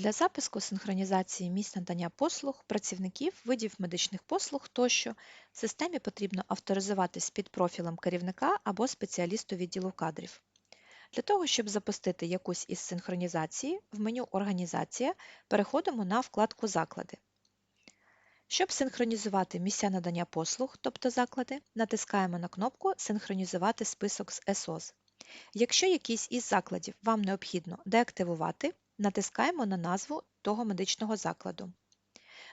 Для запуску синхронізації місць надання послуг, працівників, видів медичних послуг тощо в системі потрібно авторизуватись під профілем керівника або спеціалісту відділу кадрів. Для того, щоб запустити якусь із синхронізацій, в меню Організація переходимо на вкладку Заклади. Щоб синхронізувати місця надання послуг, тобто заклади, натискаємо на кнопку Синхронізувати список з СОЗ. Якщо якийсь із закладів вам необхідно деактивувати, натискаємо на назву того медичного закладу.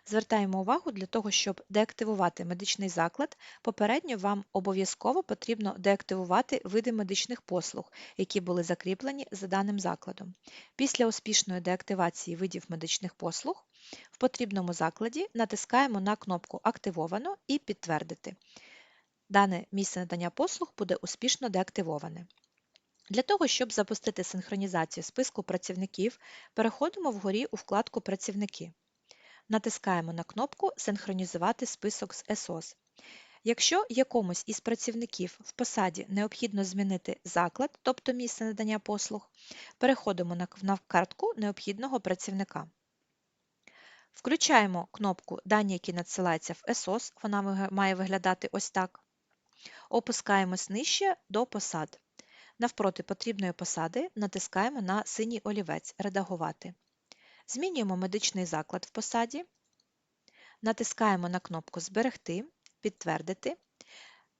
Звертаємо увагу для того, щоб деактивувати медичний заклад, попередньо вам обов'язково потрібно деактивувати види медичних послуг, які були закріплені за даним закладом. Після успішної деактивації видів медичних послуг в потрібному закладі натискаємо на кнопку Активовано і Підтвердити. Дане місце надання послуг буде успішно деактивоване. Для того, щоб запустити синхронізацію списку працівників, переходимо вгорі у вкладку Працівники. Натискаємо на кнопку Синхронізувати список з СОС. Якщо якомусь із працівників в посаді необхідно змінити заклад, тобто місце надання послуг, переходимо на картку необхідного працівника. Включаємо кнопку Дані, які надсилаються в СОС, вона має виглядати ось так. Опускаємось нижче до посад. Навпроти потрібної посади натискаємо на синій олівець Редагувати. Змінюємо медичний заклад в посаді, натискаємо на кнопку Зберегти, Підтвердити.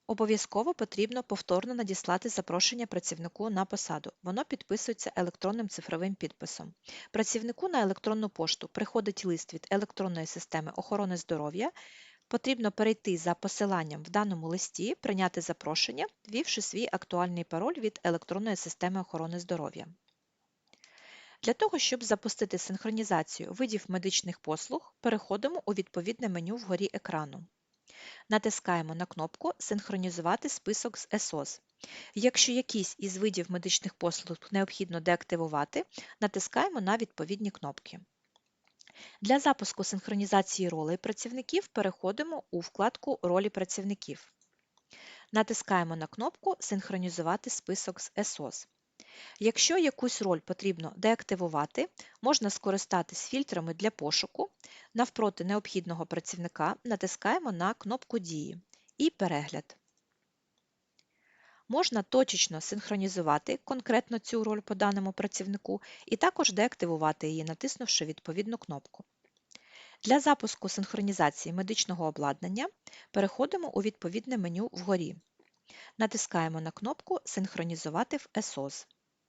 Обов'язково потрібно повторно надіслати запрошення працівнику на посаду. Воно підписується електронним цифровим підписом. Працівнику на електронну пошту приходить лист від електронної системи охорони здоров'я. Потрібно перейти за посиланням в даному листі, прийняти запрошення, ввівши свій актуальний пароль від електронної системи охорони здоров'я. Для того, щоб запустити синхронізацію видів медичних послуг, переходимо у відповідне меню вгорі екрану. Натискаємо на кнопку Синхронізувати список з СОС. Якщо якийсь із видів медичних послуг необхідно деактивувати, натискаємо на відповідні кнопки. Для запуску синхронізації ролей працівників переходимо у вкладку Ролі працівників. Натискаємо на кнопку Синхронізувати список з СОС. Якщо якусь роль потрібно деактивувати, можна скористатись фільтрами для пошуку. Навпроти необхідного працівника натискаємо на кнопку Дії і Перегляд. Можна точечно синхронізувати конкретно цю роль по даному працівнику і також деактивувати її, натиснувши відповідну кнопку. Для запуску синхронізації медичного обладнання переходимо у відповідне меню вгорі. Натискаємо на кнопку Синхронізувати в СОС.